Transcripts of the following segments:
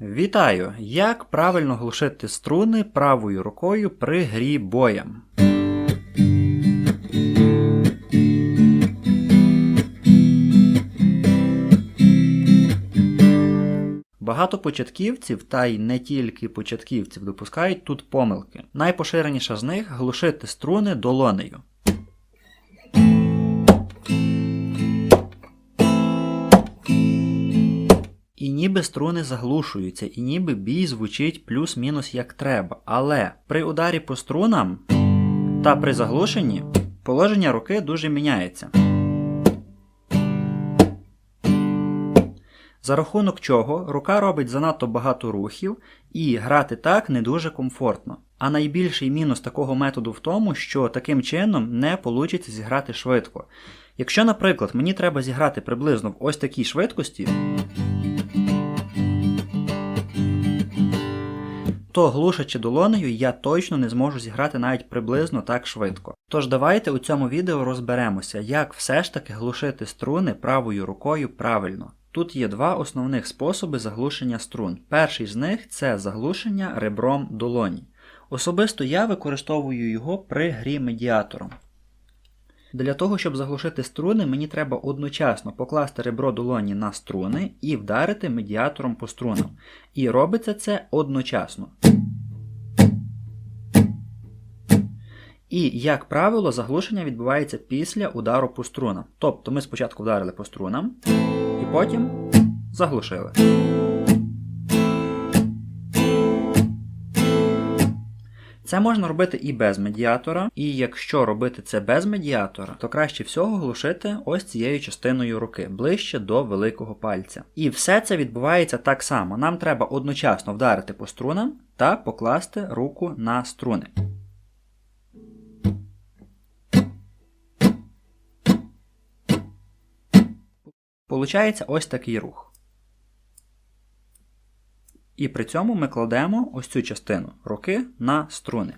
Вітаю! Як правильно глушити струни правою рукою при грі боєм? Багато початківців, та й не тільки початківців, допускають тут помилки. Найпоширеніша з них глушити струни долонею. Ніби струни заглушуються, і ніби бій звучить плюс-мінус як треба. Але при ударі по струнам та при заглушенні положення руки дуже міняється. За рахунок чого рука робить занадто багато рухів і грати так не дуже комфортно. А найбільший мінус такого методу в тому, що таким чином не вийде зіграти швидко. Якщо, наприклад, мені треба зіграти приблизно в ось такій швидкості, то глушачи долонею я точно не зможу зіграти навіть приблизно так швидко. Тож давайте у цьому відео розберемося, як все ж таки глушити струни правою рукою правильно. Тут є два основних способи заглушення струн. Перший з них це заглушення ребром долоні. Особисто я використовую його при грі медіатором. Для того, щоб заглушити струни, мені треба одночасно покласти ребро долоні на струни і вдарити медіатором по струнам. І робиться це одночасно. І, як правило, заглушення відбувається після удару по струнам. Тобто ми спочатку вдарили по струнам, і потім заглушили. Це можна робити і без медіатора, і якщо робити це без медіатора, то краще всього глушити ось цією частиною руки, ближче до великого пальця. І все це відбувається так само. Нам треба одночасно вдарити по струнам та покласти руку на струни. Получається ось такий рух. І при цьому ми кладемо ось цю частину руки на струни.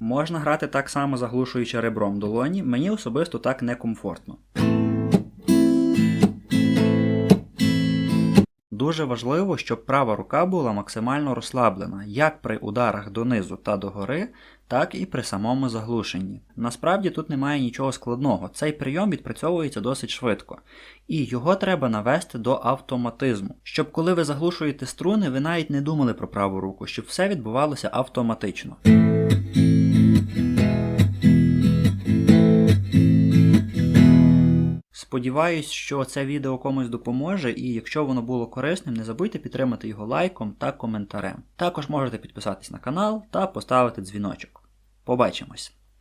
Можна грати так само заглушуючи ребром долоні, мені особисто так некомфортно. Дуже важливо, щоб права рука була максимально розслаблена, як при ударах донизу та догори, так і при самому заглушенні. Насправді тут немає нічого складного, цей прийом відпрацьовується досить швидко, і його треба навести до автоматизму, щоб коли ви заглушуєте струни, ви навіть не думали про праву руку, щоб все відбувалося автоматично. Сподіваюсь, що це відео комусь допоможе, і якщо воно було корисним, не забудьте підтримати його лайком та коментарем. Також можете підписатись на канал та поставити дзвіночок. Побачимось!